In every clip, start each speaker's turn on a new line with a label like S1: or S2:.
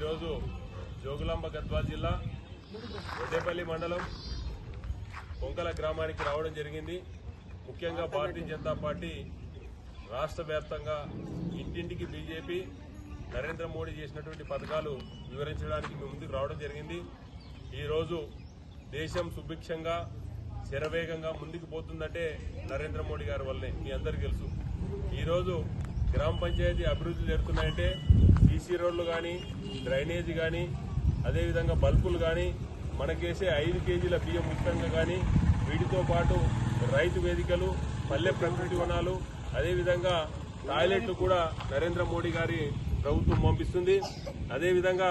S1: ఈరోజు జోగులాంబ గద్వాల్ జిల్లా వడ్డేపల్లి మండలం కొంకల గ్రామానికి రావడం జరిగింది. ముఖ్యంగా భారతీయ జనతా పార్టీ రాష్ట్ర వ్యాప్తంగా ఇంటింటికి బీజేపీ నరేంద్ర మోడీ చేసినటువంటి పథకాలు వివరించడానికి ముందుకు రావడం జరిగింది. ఈరోజు దేశం సుభిక్షంగా శరవేగంగా ముందుకు పోతుందంటే నరేంద్ర మోడీ గారి వల్లనే మీ అందరికీ తెలుసు. ఈరోజు గ్రామ పంచాయతీ అభివృద్ధి జరుగుతున్నాయంటే సీసీ రోడ్లు కానీ డ్రైనేజీ కానీ అదేవిధంగా బల్బులు కానీ మనకేసే ఐదు కేజీల బియ్యం ఉచితంగా కానీ వీటితో పాటు రైతు వేదికలు పల్లె ప్రకృతి వనాలు అదేవిధంగా టాయిలెట్లు కూడా నరేంద్ర మోడీ గారి ప్రభుత్వం పంపిస్తుంది. అదేవిధంగా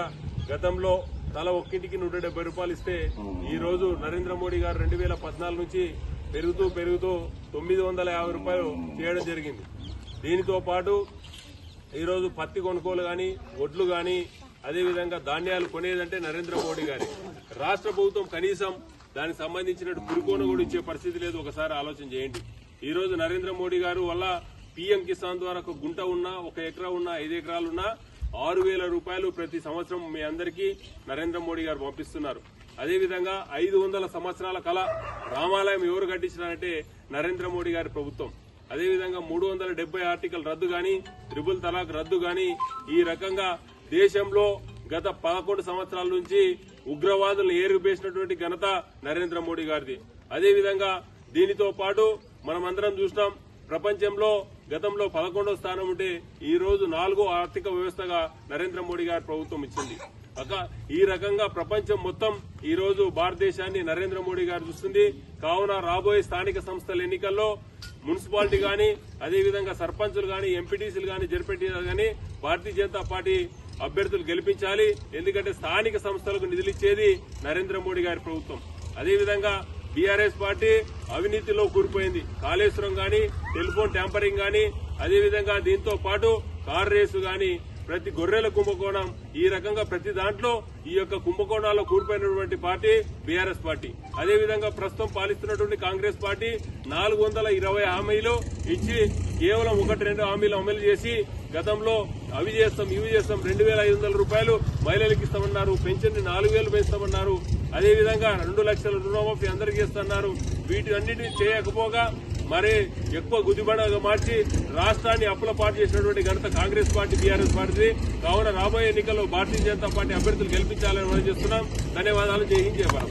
S1: గతంలో తల ఒక్కింటికి నూట డెబ్బై రూపాయలు ఇస్తే ఈరోజు నరేంద్ర మోడీ గారు రెండు వేల పద్నాలుగు నుంచి పెరుగుతూ పెరుగుతూ తొమ్మిది వందల యాభై రూపాయలు చేయడం జరిగింది. దీనితో పాటు ఈరోజు పత్తి కొనుగోలు కానీ ఒడ్లు కానీ అదేవిధంగా ధాన్యాలు కొనేదంటే నరేంద్ర మోడీ గారి. రాష్ట్ర ప్రభుత్వం కనీసం దానికి సంబంధించిన పురుకోను కూడా ఇచ్చే పరిస్థితి లేదు. ఒకసారి ఆలోచన చేయండి. ఈరోజు నరేంద్ర మోడీ గారు వల్ల పీఎం కిసాన్ ద్వారా ఒక గుంట ఉన్నా ఒక ఎకరా ఉన్నా ఐదు ఎకరాలున్నా ఆరు వేల రూపాయలు ప్రతి సంవత్సరం మీ అందరికీ నరేంద్ర మోడీ గారు పంపిస్తున్నారు. అదేవిధంగా ఐదు వందల సంవత్సరాల కళ రామాలయం ఎవరు కట్టించినారంటే నరేంద్ర మోడీ గారి ప్రభుత్వం. అదేవిధంగా మూడు వందల డెబ్బై ఆర్టికల్ రద్దు గాని ట్రిపుల్ తలాక్ రద్దు గాని ఈ రకంగా దేశంలో గత పదకొండు సంవత్సరాల నుంచి ఉగ్రవాదులను ఏరుపేసినటువంటి ఘనత నరేంద్ర మోడీ గారిది. అదేవిధంగా దీనితో పాటు మనమందరం చూసినాం ప్రపంచంలో గతంలో పదకొండో స్థానం ఉంటే ఈ రోజు నాలుగో ఆర్థిక వ్యవస్థగా నరేంద్ర మోడీ గారి ప్రభుత్వం ఇచ్చింది. ఒక ఈ రకంగా ప్రపంచం మొత్తం ఈ రోజు భారతదేశాన్ని నరేంద్ర మోడీ గారు చూస్తుంది. కావున రాబోయే స్థానిక సంస్థల ఎన్నికల్లో మున్సిపాలిటీ కానీ అదేవిధంగా సర్పంచులు కానీ ఎంపీటీసీలు కానీ జడ్పీటీసీలు కానీ భారతీయ జనతా పార్టీ అభ్యర్థులు గెలిపించాలి. ఎందుకంటే స్థానిక సంస్థలకు నిధులిచ్చేది నరేంద్ర మోడీ గారి ప్రభుత్వం. అదేవిధంగా బీఆర్ఎస్ పార్టీ అవినీతిలో కూరిపోయింది కాళేశ్వరం కానీ టెలిఫోన్ ట్యాంపరింగ్ కానీ అదేవిధంగా దీంతో పాటు కార్ రేసు కానీ ప్రతి గొర్రెల కుంభకోణం ఈ రకంగా ప్రతి దాంట్లో ఈ యొక్క కుంభకోణాల్లో కూడిపోయినటువంటి పార్టీ బీఆర్ఎస్ పార్టీ. అదేవిధంగా ప్రస్తుతం పాలిస్తున్నటువంటి కాంగ్రెస్ పార్టీ నాలుగు వందల ఇరవై హామీలు ఇచ్చి కేవలం ఒకటి రెండు హామీలు అమలు చేసి గతంలో అవి చేస్తాం ఇవి చేస్తాం రెండు వేల ఐదు వందల రూపాయలు మహిళలకు ఇస్తామన్నారు పెన్షన్ నాలుగు వేలు పెంచుతామన్నారు. అదేవిధంగా రెండు లక్షల రుణమాఫీ అందరికీ ఇస్తున్నారు వీటి అన్నిటిని చేయకపోగా మరి ఎక్కువ గుదిబండగా మార్చి రాష్ట్రాన్ని అప్పుల పాటు చేసినటువంటి ఘనత కాంగ్రెస్ పార్టీ బీఆర్ఎస్ పార్టీ కావున రాబోయే ఎన్నికల్లో భారతీయ జనతా పార్టీ అభ్యర్థులు గెలిపించాలని మనం చేస్తున్నాం. ధన్యవాదాలు. జయించేవారు